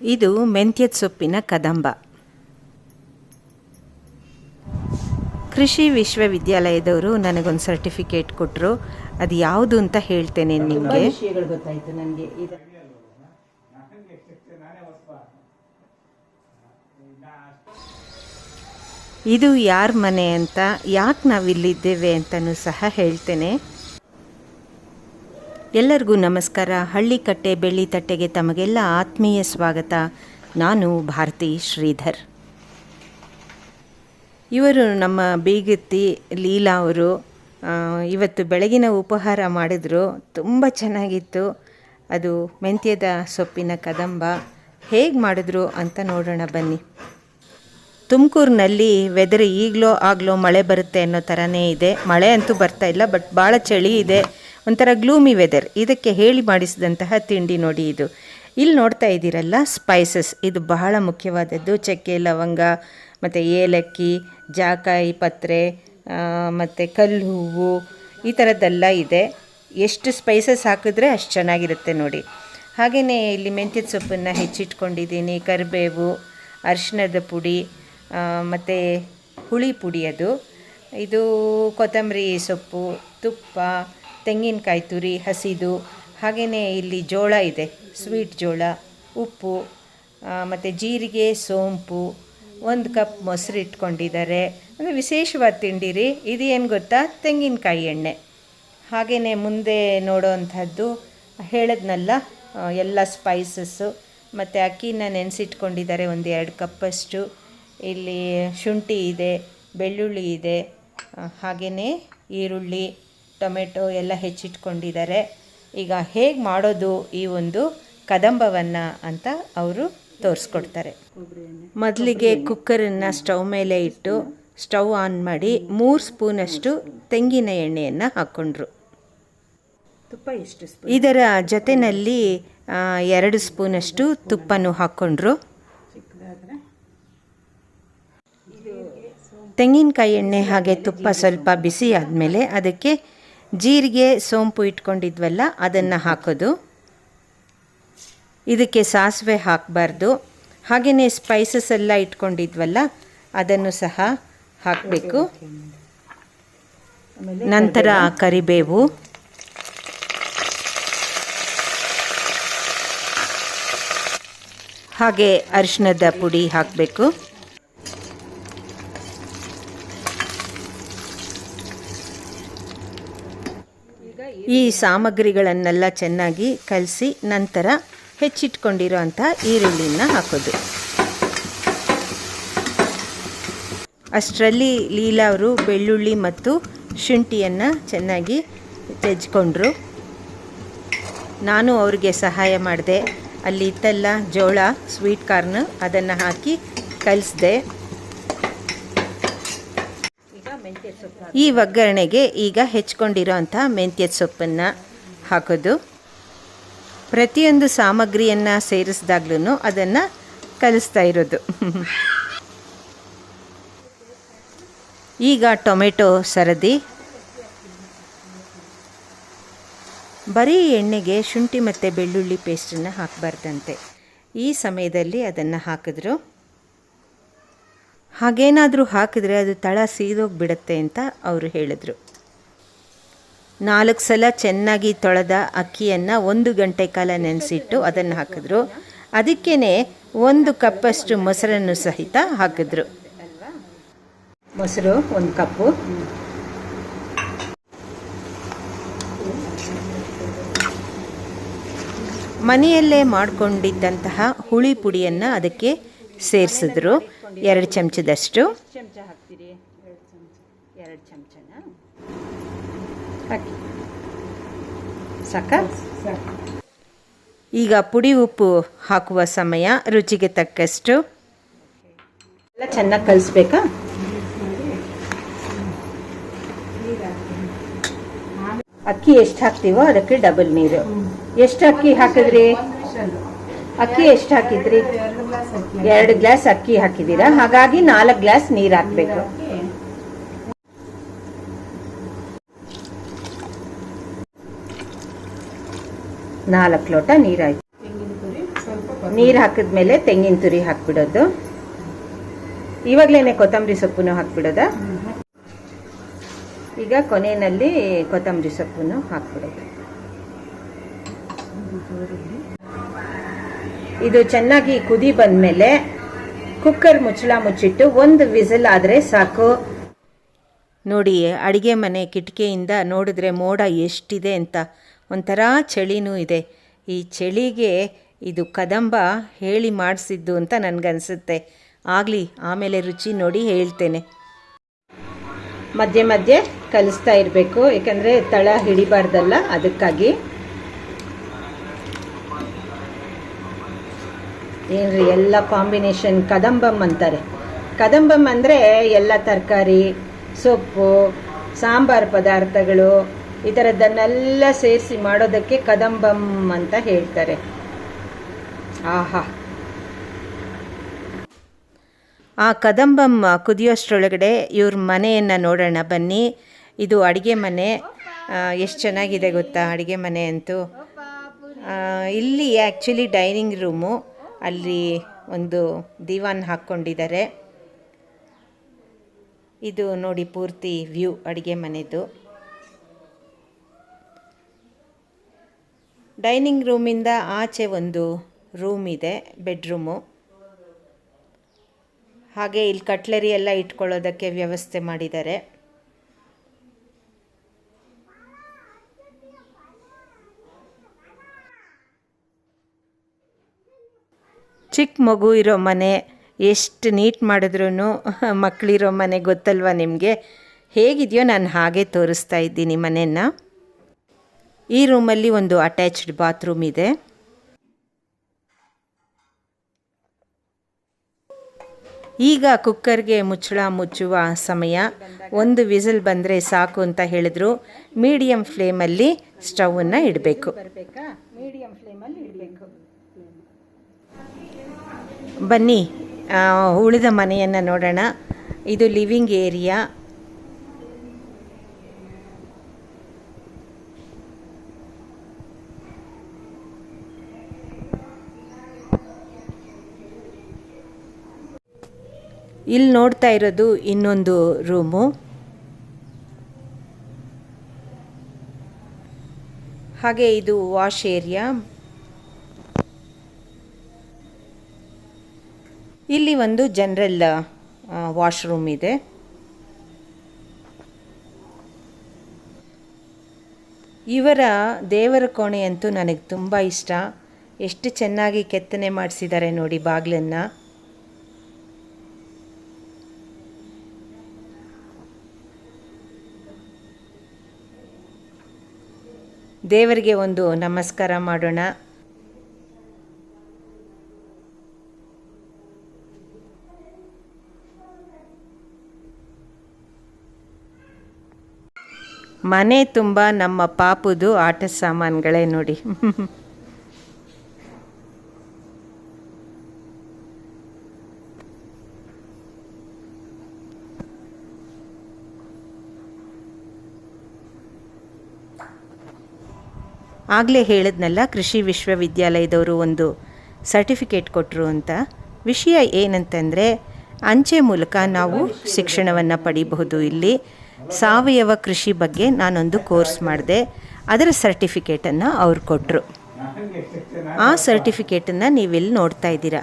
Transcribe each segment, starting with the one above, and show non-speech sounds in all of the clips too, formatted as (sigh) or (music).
ಇದು ಮೆಂತ್ಯದ ಸೊಪ್ಪಿನ ಕದಂಬ. ಕೃಷಿ ವಿಶ್ವವಿದ್ಯಾಲಯದವರು ನನಗೊಂದು ಸರ್ಟಿಫಿಕೇಟ್ ಕೊಟ್ಟರು ಅದು ಯಾವುದು ಅಂತ ಹೇಳ್ತೇನೆ ನಿಮಗೆ. ಗೊತ್ತಾಯ್ತು ನನಗೆ? ಇದು ಇದು ಯಾರ ಮನೆ ಅಂತ ಯಾಕೆ ನಾವಿಲ್ಲಿದ್ದೇವೆ ಅಂತಲೂ ಸಹ ಹೇಳ್ತೇನೆ. ಎಲ್ಲರಿಗೂ ನಮಸ್ಕಾರ. ಹಳ್ಳಿಕಟ್ಟೆ ಬೆಳ್ಳಿ ತಟ್ಟೆಗೆ ತಮಗೆಲ್ಲ ಆತ್ಮೀಯ ಸ್ವಾಗತ. ನಾನು ಭಾರತಿ ಶ್ರೀಧರ್. ಇವರು ನಮ್ಮ ಬೀಗತ್ತಿ ಲೀಲಾ ಅವರು ಇವತ್ತು ಬೆಳಗಿನ ಉಪಹಾರ ಮಾಡಿದ್ರು. ತುಂಬ ಚೆನ್ನಾಗಿತ್ತು. ಅದು ಮೆಂತ್ಯದ ಸೊಪ್ಪಿನ ಕದಂಬ. ಹೇಗೆ ಮಾಡಿದ್ರು ಅಂತ ನೋಡೋಣ ಬನ್ನಿ. ತುಮಕೂರಿನಲ್ಲಿ ವೆದರ್ ಈಗಲೋ ಆಗಲೋ ಮಳೆ ಬರುತ್ತೆ ಅನ್ನೋ ಥರನೇ ಇದೆ. ಮಳೆ ಅಂತೂ ಬರ್ತಾ ಇಲ್ಲ, ಬಟ್ ಭಾಳ ಚಳಿ ಇದೆ. ಒಂಥರ ಗ್ಲೂಮಿ ವೆದರ್. ಇದಕ್ಕೆ ಹೇಳಿ ಮಾಡಿಸಿದಂತಹ ತಿಂಡಿ ನೋಡಿ ಇದು. ಇಲ್ಲಿ ನೋಡ್ತಾ ಇದ್ದೀರಲ್ಲ, ಸ್ಪೈಸಸ್. ಇದು ಬಹಳ ಮುಖ್ಯವಾದದ್ದು. ಚಕ್ಕೆ, ಲವಂಗ, ಮತ್ತು ಏಲಕ್ಕಿ, ಜಾಕಾಯಿ, ಪತ್ರೆ ಮತ್ತು ಕಲ್ಲು ಹೂವು, ಈ ಥರದ್ದೆಲ್ಲ ಇದೆ. ಎಷ್ಟು ಸ್ಪೈಸಸ್ ಹಾಕಿದ್ರೆ ಅಷ್ಟು ಚೆನ್ನಾಗಿರುತ್ತೆ ನೋಡಿ. ಹಾಗೆಯೇ ಇಲ್ಲಿ ಮೆಂತ್ಯದ ಸೊಪ್ಪನ್ನು ಹೆಚ್ಚಿಟ್ಕೊಂಡಿದ್ದೀನಿ. ಕರಿಬೇವು, ಅರಿಶಿಣದ ಪುಡಿ ಮತ್ತು ಹುಳಿ ಪುಡಿ ಅದು. ಇದು ಕೊತ್ತಂಬರಿ ಸೊಪ್ಪು, ತುಪ್ಪ ತೆಂಗಿನಕಾಯಿ ತುರಿ, ಹಸಿದು, ಹಾಗೆಯೇ ಇಲ್ಲಿ ಜೋಳ ಇದೆ ಸ್ವೀಟ್ ಜೋಳ, ಉಪ್ಪು ಮತ್ತು ಜೀರಿಗೆ, ಸೋಂಪು, ಒಂದು ಕಪ್ ಮೊಸರು ಇಟ್ಕೊಂಡಿದ್ದಾರೆ. ಅಂದರೆ ವಿಶೇಷವಾದ ತಿಂಡಿ ರೀ. ಇದು ಏನು ಗೊತ್ತಾ? ತೆಂಗಿನಕಾಯಿ ಎಣ್ಣೆ. ಹಾಗೆಯೇ ಮುಂದೆ ನೋಡೋವಂಥದ್ದು ಹೇಳದ್ನಲ್ಲ ಎಲ್ಲ ಸ್ಪೈಸಸ್ಸು ಮತ್ತು ಅಕ್ಕಿನ ನೆನೆಸಿಟ್ಕೊಂಡಿದ್ದಾರೆ ಒಂದು ಎರಡು ಕಪ್ಪಷ್ಟು. ಇಲ್ಲಿ ಶುಂಠಿ ಇದೆ, ಬೆಳ್ಳುಳ್ಳಿ ಇದೆ ಹಾಗೆಯೇ ಈರುಳ್ಳಿ ಟೊಮೆಟೊ ಎಲ್ಲ ಹೆಚ್ಚಿಟ್ಕೊಂಡಿದ್ದಾರೆ. ಈಗ ಹೇಗೆ ಮಾಡೋದು ಈ ಒಂದು ಕದಂಬವನ್ನು ಅಂತ ಅವರು ತೋರಿಸ್ಕೊಡ್ತಾರೆ. ಮೊದಲಿಗೆ ಕುಕ್ಕರನ್ನು ಸ್ಟವ್ ಮೇಲೆ ಇಟ್ಟು ಸ್ಟವ್ ಆನ್ ಮಾಡಿ ಮೂರು ಸ್ಪೂನಷ್ಟು ತೆಂಗಿನ ಎಣ್ಣೆಯನ್ನು ಹಾಕ್ಕೊಂಡ್ರು ತುಪ್ಪ ಎಷ್ಟು ಸ್ಪೂನ್? ಇದರ ಜೊತೆಯಲ್ಲಿ ಎರಡು ಸ್ಪೂನಷ್ಟು ತುಪ್ಪನೂ ಹಾಕ್ಕೊಂಡ್ರು ತೆಂಗಿನಕಾಯಿ ಎಣ್ಣೆ ಹಾಗೆ ತುಪ್ಪ ಸ್ವಲ್ಪ ಬಿಸಿ ಆದಮೇಲೆ ಅದಕ್ಕೆ ಜೀರಿಗೆ, ಸೋಂಪು ಇಟ್ಕೊಂಡಿದ್ವಲ್ಲ, ಅದನ್ನು ಹಾಕೋದು. ಇದಕ್ಕೆ ಸಾಸಿವೆ ಹಾಕಬಾರ್ದು. ಹಾಗೆಯೇ ಸ್ಪೈಸಸ್ ಎಲ್ಲ ಇಟ್ಕೊಂಡಿದ್ವಲ್ಲ, ಅದನ್ನು ಸಹ ಹಾಕಬೇಕು. ನಂತರ ಕರಿಬೇವು. ಹಾಗೆ ಅರಿಶಿಣದ ಪುಡಿ ಹಾಕಬೇಕು. ಈ ಸಾಮಗ್ರಿಗಳನ್ನೆಲ್ಲ ಚೆನ್ನಾಗಿ ಕಲಸಿ ನಂತರ ಹೆಚ್ಚಿಟ್ಕೊಂಡಿರೋ ಅಂಥ ಈರುಳ್ಳಿನ ಹಾಕೋದು. ಅಷ್ಟರಲ್ಲಿ ಲೀಲಾ ಅವರು ಬೆಳ್ಳುಳ್ಳಿ ಮತ್ತು ಶುಂಠಿಯನ್ನು ಚೆನ್ನಾಗಿ ತೆಜ್ಕೊಂಡ್ರು. ನಾನು ಅವ್ರಿಗೆ ಸಹಾಯ ಮಾಡಿದೆ. ಅಲ್ಲಿ ಇತ್ತಲ್ಲ ಜೋಳ ಸ್ವೀಟ್ ಕಾರ್ನ್ ಅದನ್ನು ಹಾಕಿ ಕಲಿಸ್ದೆ ಈಗ ಮೆಂತ್ಯ ಸೊಪ್ಪು ಈ ಒಗ್ಗರಣೆಗೆ ಈಗ ಹೆಚ್ಕೊಂಡಿರೋ ಅಂಥ ಮೆಂತ್ಯದ ಸೊಪ್ಪನ್ನು ಹಾಕೋದು. ಪ್ರತಿಯೊಂದು ಸಾಮಗ್ರಿಯನ್ನು ಸೇರಿಸಿದಾಗ್ಲೂ ಅದನ್ನು ಕಲಿಸ್ತಾ ಇರೋದು. ಈಗ ಟೊಮೆಟೊ ಸರದಿ. ಬರೀ ಎಣ್ಣೆಗೆ ಶುಂಠಿ ಮತ್ತು ಬೆಳ್ಳುಳ್ಳಿ ಪೇಸ್ಟನ್ನು ಹಾಕಬಾರ್ದಂತೆ. ಈ ಸಮಯದಲ್ಲಿ ಅದನ್ನು ಹಾಕಿದ್ರು. ಹಾಗೇನಾದರೂ ಹಾಕಿದರೆ ಅದು ತಳ ಸೀದೋಗಿಬಿಡತ್ತೆ ಅಂತ ಅವರು ಹೇಳಿದರು. ನಾಲ್ಕು ಸಲ ಚೆನ್ನಾಗಿ ತೊಳೆದ ಅಕ್ಕಿಯನ್ನು ಒಂದು ಗಂಟೆ ಕಾಲ ನೆನೆಸಿಟ್ಟು ಅದನ್ನು ಹಾಕಿದ್ರು. ಅದಕ್ಕೇ ಒಂದು ಕಪ್ಪಷ್ಟು ಮೊಸರನ್ನು ಸಹಿತ ಹಾಕಿದ್ರು. ಮೊಸರು ಒಂದು ಕಪ್ಪು. ಮನೆಯಲ್ಲೇ ಮಾಡಿಕೊಂಡಿದ್ದಂತಹ ಹುಳಿ ಪುಡಿಯನ್ನು ಅದಕ್ಕೆ ಸೇರಿಸಿದ್ರು. ಎರಡು ಚಮಚದಷ್ಟು. ಚಮಚ ಹಾಕ್ತೀರಿ ಎರಡು ಚಮಚ ಎರಡು ಚಮಚನ ಹಾಕಿ ಸಾಕಾ ಈಗ ಪುಡಿ ಉಪ್ಪು ಹಾಕುವ ಸಮಯ, ರುಚಿಗೆ ತಕ್ಕಷ್ಟು. ಎಲ್ಲ ಚೆನ್ನಾಗಿ ಕಲಿಸ್ಬೇಕಾ? ಅಕ್ಕಿ ಎಷ್ಟು ಹಾಕ್ತೀವೋ ಅದಕ್ಕೆ ಡಬಲ್ ನೀರು. ಎಷ್ಟು ಅಕ್ಕಿ ಹಾಕಿದ್ರಿ? ಅಕ್ಕಿ ಎಷ್ಟು ಹಾಕಿದ್ರಿ? ಎರಡು ಗ್ಲಾಸ್ ಅಕ್ಕಿ ಹಾಕಿದ್ದೀರಾ? ಹಾಗಾಗಿ ನಾಲ್ಕು ಗ್ಲಾಸ್ ನೀರು ಹಾಕ್ಬೇಕು. ನಾಲ್ಕು ಲೋಟ ನೀರಾಯ್ತು ನೀರು ಹಾಕಿದ್ಮೇಲೆ ತೆಂಗಿನ ತುರಿ ಹಾಕ್ಬಿಡೋದು. ಇವಾಗ್ಲೇನೆ ಕೊತ್ತಂಬರಿ ಸೊಪ್ಪನ್ನು ಹಾಕ್ಬಿಡೋದಾ? ಈಗ ಕೊನೆಯಲ್ಲಿ ಕೊತ್ತಂಬರಿ ಸೊಪ್ಪನ್ನು ಹಾಕ್ಬಿಡೋದು. ಇದು ಚೆನ್ನಾಗಿ ಕುದಿ ಬಂದಮೇಲೆ ಕುಕ್ಕರ್ ಮುಚ್ಚಳ ಮುಚ್ಚಿಟ್ಟು ಒಂದು ವಿಸಿಲ್ ಆದರೆ ಸಾಕು. ನೋಡಿ, ಅಡುಗೆ ಮನೆ ಕಿಟಕಿಯಿಂದ ನೋಡಿದ್ರೆ ಮೋಡ ಎಷ್ಟಿದೆ ಅಂತ. ಒಂಥರ ಚಳಿನೂ ಇದೆ. ಈ ಚಳಿಗೆ ಇದು ಕದಂಬ ಹೇಳಿ ಮಾಡಿಸಿದ್ದು ಅಂತ ನನಗನ್ಸುತ್ತೆ. ಆಗಲಿ, ಆಮೇಲೆ ರುಚಿ ನೋಡಿ ಹೇಳ್ತೇನೆ. ಮಧ್ಯೆ ಮಧ್ಯೆ ಕಲಿಸ್ತಾ ಇರಬೇಕು. ಯಾಕಂದರೆ ತಳ ಹಿಡಿಬಾರ್ದಲ್ಲ, ಅದಕ್ಕಾಗಿ. ಏನ್ರಿ ಎಲ್ಲ ಕಾಂಬಿನೇಷನ್ ಕದಂಬಮ್ ಅಂತಾರೆ. ಕದಂಬಮ್ ಅಂದರೆ ಎಲ್ಲ ತರಕಾರಿ, ಸೊಪ್ಪು, ಸಾಂಬಾರು ಪದಾರ್ಥಗಳು, ಈ ಥರದ್ದನ್ನೆಲ್ಲ ಸೇರಿಸಿ ಮಾಡೋದಕ್ಕೆ ಕದಂಬಮ್ ಅಂತ ಹೇಳ್ತಾರೆ. ಆಹಾ. ಆ ಕದಂಬಂ ಕುದಿಯೋಷ್ಟರೊಳಗಡೆ ಇವ್ರ ಮನೆಯನ್ನು ನೋಡೋಣ ಬನ್ನಿ. ಇದು ಅಡುಗೆ ಮನೆ. ಎಷ್ಟು ಚೆನ್ನಾಗಿದೆ ಗೊತ್ತಾ ಅಡುಗೆ ಮನೆ ಅಂತೂ. ಇಲ್ಲಿ ಆ್ಯಕ್ಚುಲಿ ಡೈನಿಂಗ್ ರೂಮು ಅಲ್ಲಿ ಒಂದು ದಿವಾನ್ ಹಾಕ್ಕೊಂಡಿದ್ದಾರೆ. ಇದು ನೋಡಿ ಪೂರ್ತಿ ವ್ಯೂ ಅಡುಗೆ ಮನೆದು. ಡೈನಿಂಗ್ ರೂಮಿಂದ ಆಚೆ ಒಂದು ರೂಮ್ ಇದೆ, ಬೆಡ್ರೂಮು. ಹಾಗೆ ಇಲ್ಲಿ ಕಟ್ಲರಿ ಎಲ್ಲ ಇಟ್ಕೊಳ್ಳೋದಕ್ಕೆ ವ್ಯವಸ್ಥೆ ಮಾಡಿದ್ದಾರೆ. ಚಿಕ್ಕ ಮಗು ಇರೋ ಮನೆ, ಎಷ್ಟು ನೀಟ್ ಮಾಡಿದ್ರೂ (laughs) ಮಕ್ಕಳಿರೋ ಮನೆ ಗೊತ್ತಲ್ವಾ ನಿಮಗೆ? ಹೇಗಿದೆಯೋ ನಾನು ಹಾಗೆ ತೋರಿಸ್ತಾ ಇದ್ದೀನಿ ಮನೆಯನ್ನು. ಈ ರೂಮಲ್ಲಿ ಒಂದು ಅಟ್ಯಾಚ್ಡ್ ಬಾತ್ರೂಮ್ ಇದೆ. ಈಗ ಕುಕ್ಕರ್ಗೆ ಮುಚ್ಚಳ ಮುಚ್ಚುವ ಸಮಯ. ಒಂದು ವಿಸಿಲ್ ಬಂದರೆ ಸಾಕು ಅಂತ ಹೇಳಿದ್ರು. ಮೀಡಿಯಂ ಫ್ಲೇಮಲ್ಲಿ ಸ್ಟವನ್ನು ಇಡಬೇಕು. ಬನ್ನಿ ಉಳಿದ ಮನೆಯನ್ನು ನೋಡೋಣ. ಇದು ಲಿವಿಂಗ್ ಏರಿಯಾ. ಇಲ್ಲಿ ನೋಡ್ತಾ ಇರೋದು ಇನ್ನೊಂದು ರೂಮು. ಹಾಗೆ ಇದು ವಾಶ್ ಏರಿಯಾ. ಇಲ್ಲಿ ಒಂದು ಜನರಲ್ ವಾಶ್ರೂಮ್ ಇದೆ. ಇವರ ದೇವರ ಕೋಣೆ ಅಂತೂ ನನಗೆ ತುಂಬ ಇಷ್ಟ. ಎಷ್ಟು ಚೆನ್ನಾಗಿ ಕೆತ್ತನೆ ಮಾಡಿಸಿದ್ದಾರೆ ನೋಡಿ ಬಾಗಿಲನ್ನು. ದೇವರಿಗೆ ಒಂದು ನಮಸ್ಕಾರ ಮಾಡೋಣ. ಮನೆ ತುಂಬ ನಮ್ಮ ಪಾಪುದು ಆಟ ಸಾಮಾನುಗಳೇ ನೋಡಿ. ಆಗಲೇ ಹೇಳಿದ್ನಲ್ಲ, ಕೃಷಿ ವಿಶ್ವವಿದ್ಯಾಲಯದವರು ಒಂದು ಸರ್ಟಿಫಿಕೇಟ್ ಕೊಟ್ಟರು ಅಂತ. ವಿಷಯ ಏನಂತಂದರೆ, ಅಂಚೆ ಮೂಲಕ ನಾವು ಶಿಕ್ಷಣವನ್ನು ಪಡೀಬಹುದು ಇಲ್ಲಿ. ಸಾವಯವ ಕೃಷಿ ಬಗ್ಗೆ ನಾನೊಂದು ಕೋರ್ಸ್ ಮಾಡಿದೆ. ಅದರ ಸರ್ಟಿಫಿಕೇಟನ್ನು ಅವ್ರು ಕೊಟ್ಟರು ಆ ಸರ್ಟಿಫಿಕೇಟನ್ನು ನೀವಿಲ್ಲಿ ನೋಡ್ತಾ ಇದ್ದೀರಾ.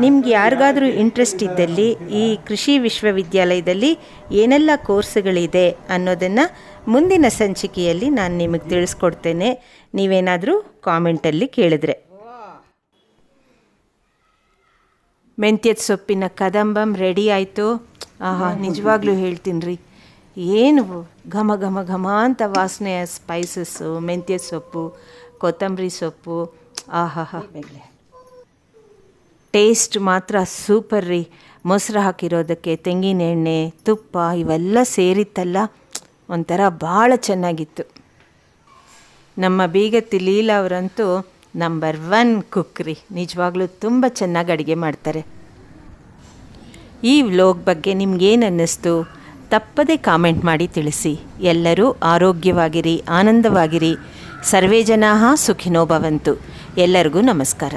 ನಿಮ್ಗೆ ಯಾರಿಗಾದರೂ ಇಂಟ್ರೆಸ್ಟ್ ಇದ್ದಲ್ಲಿ, ಈ ಕೃಷಿ ವಿಶ್ವವಿದ್ಯಾಲಯದಲ್ಲಿ ಏನೆಲ್ಲ ಕೋರ್ಸ್ಗಳಿದೆ ಅನ್ನೋದನ್ನು ಮುಂದಿನ ಸಂಚಿಕೆಯಲ್ಲಿ ನಾನು ನಿಮಗೆ ತಿಳಿಸ್ಕೊಡ್ತೇನೆ. ನೀವೇನಾದರೂ ಕಾಮೆಂಟಲ್ಲಿ ಕೇಳಿದ್ರೆ. ಮೆಂತ್ಯದ ಸೊಪ್ಪಿನ ಕದಂಬಂ ರೆಡಿ ಆಯಿತು. ಆಹಾ, ನಿಜವಾಗ್ಲೂ ಹೇಳ್ತೀನಿ ರೀ ಏನು? ಘಮ ಘಮ ಘಮ ಅಂತ ವಾಸನೆ ಸ್ಪೈಸಸ್ಸು ಮೆಂತ್ಯ ಸೊಪ್ಪು ಕೊತ್ತಂಬರಿ ಸೊಪ್ಪು ಆಹಾ ಟೇಸ್ಟ್ ಮಾತ್ರ ಸೂಪರ್ ರೀ. ಮೊಸರು ಹಾಕಿರೋದಕ್ಕೆ ತೆಂಗಿನ ಎಣ್ಣೆ ತುಪ್ಪ ಇವೆಲ್ಲ ಸೇರಿತ್ತಲ್ಲ ಒಂಥರ ಭಾಳ ಚೆನ್ನಾಗಿತ್ತು. ನಮ್ಮ ಬೀಗತ್ತಿ ಲೀಲಾ ಅವರಂತೂ ನಂಬರ್ ಒನ್ ಕುಕ್ ರೀ. ನಿಜವಾಗ್ಲೂ ತುಂಬ ಚೆನ್ನಾಗಿ ಅಡುಗೆ ಮಾಡ್ತಾರೆ. ಈ ವ್ಲೋಗ್ ಬಗ್ಗೆ ನಿಮ್ಗೇನು ಅನ್ನಿಸ್ತು? ತಪ್ಪದೇ ಕಾಮೆಂಟ್ ಮಾಡಿ ತಿಳಿಸಿ. ಎಲ್ಲರೂ ಆರೋಗ್ಯವಾಗಿರಿ ಆನಂದವಾಗಿರಿ. ಸರ್ವೇ ಜನಾ ಸುಖಿನೋ ಭವಂತು. ಎಲ್ಲರಿಗೂ ನಮಸ್ಕಾರ.